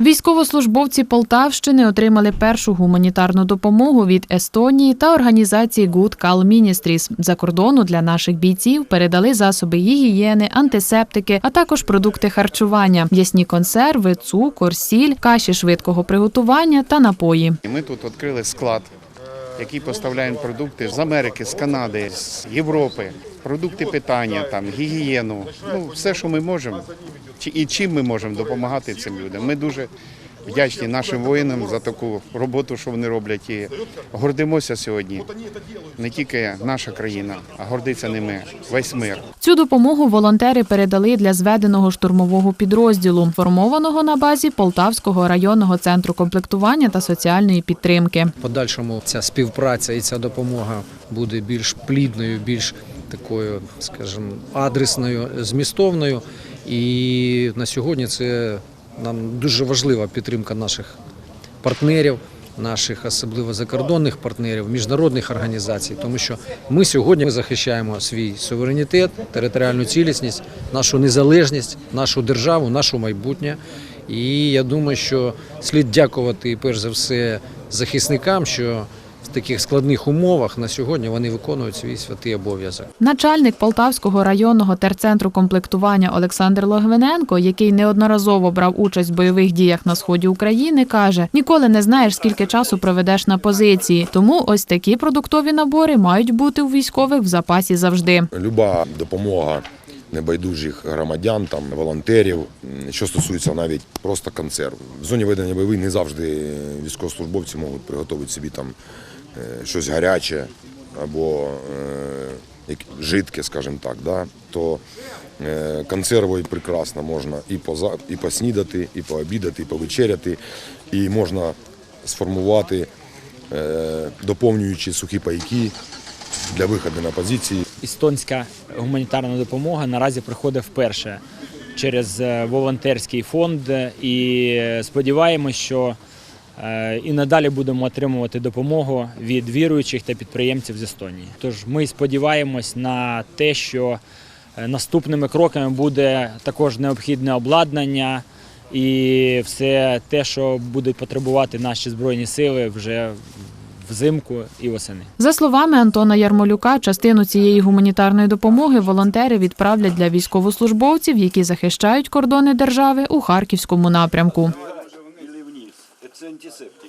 Військовослужбовці Полтавщини отримали першу гуманітарну допомогу від Естонії та організації Good Call Ministries. За кордону для наших бійців передали засоби гігієни, антисептики, а також продукти харчування, м'ясні консерви, цукор, сіль, каші швидкого приготування та напої. Ми тут відкрили склад, який поставляємо продукти з Америки, з Канади, з Європи, продукти питання, там, гігієну, ну, все, що ми можемо, і чим ми можемо допомагати цим людям. Ми дуже вдячні нашим воїнам за таку роботу, що вони роблять. І гордимося сьогодні. Не тільки наша країна, а гордиться ними весь мир. Цю допомогу волонтери передали для зведеного штурмового підрозділу, формованого на базі Полтавського районного центру комплектування та соціальної підтримки. Подальшому ця співпраця і ця допомога буде більш плідною, більш такою, скажімо, адресною, змістовною. І на сьогодні це нам дуже важлива підтримка наших партнерів, наших особливо закордонних партнерів, міжнародних організацій, тому що ми сьогодні захищаємо свій суверенітет, територіальну цілісність, нашу незалежність, нашу державу, наше майбутнє. І я думаю, що слід дякувати перш за все захисникам, що в таких складних умовах на сьогодні вони виконують свій святий обов'язок. Начальник Полтавського районного терцентру комплектування Олександр Логвиненко, який неодноразово брав участь в бойових діях на сході України, каже: ніколи не знаєш, скільки часу проведеш на позиції. Тому ось такі продуктові набори мають бути у військових в запасі завжди. Люба допомога небайдужих громадян, там волонтерів, що стосується навіть просто консерв. В зоні ведення бойових не завжди військовослужбовці можуть приготувати собі там е, щось гаряче або е, жидке, скажімо так. Да? То е, консервою прекрасно можна і поза, і поснідати, і пообідати, і повечеряти, і можна сформувати доповнюючі сухі пайки для виходу на позиції. естонська гуманітарна допомога наразі приходить вперше через е, волонтерський фонд. І сподіваємось, що е, і надалі будемо отримувати допомогу від віруючих та підприємців з Естонії. Тож ми сподіваємось на те, що е, наступними кроками буде також необхідне обладнання. І все те, що будуть потребувати наші збройні сили вже взимку і восени. За словами Антона Ярмолюка, частину цієї гуманітарної допомоги волонтери відправлять для військовослужбовців, які захищають кордони держави у харківському напрямку. Це антисептик.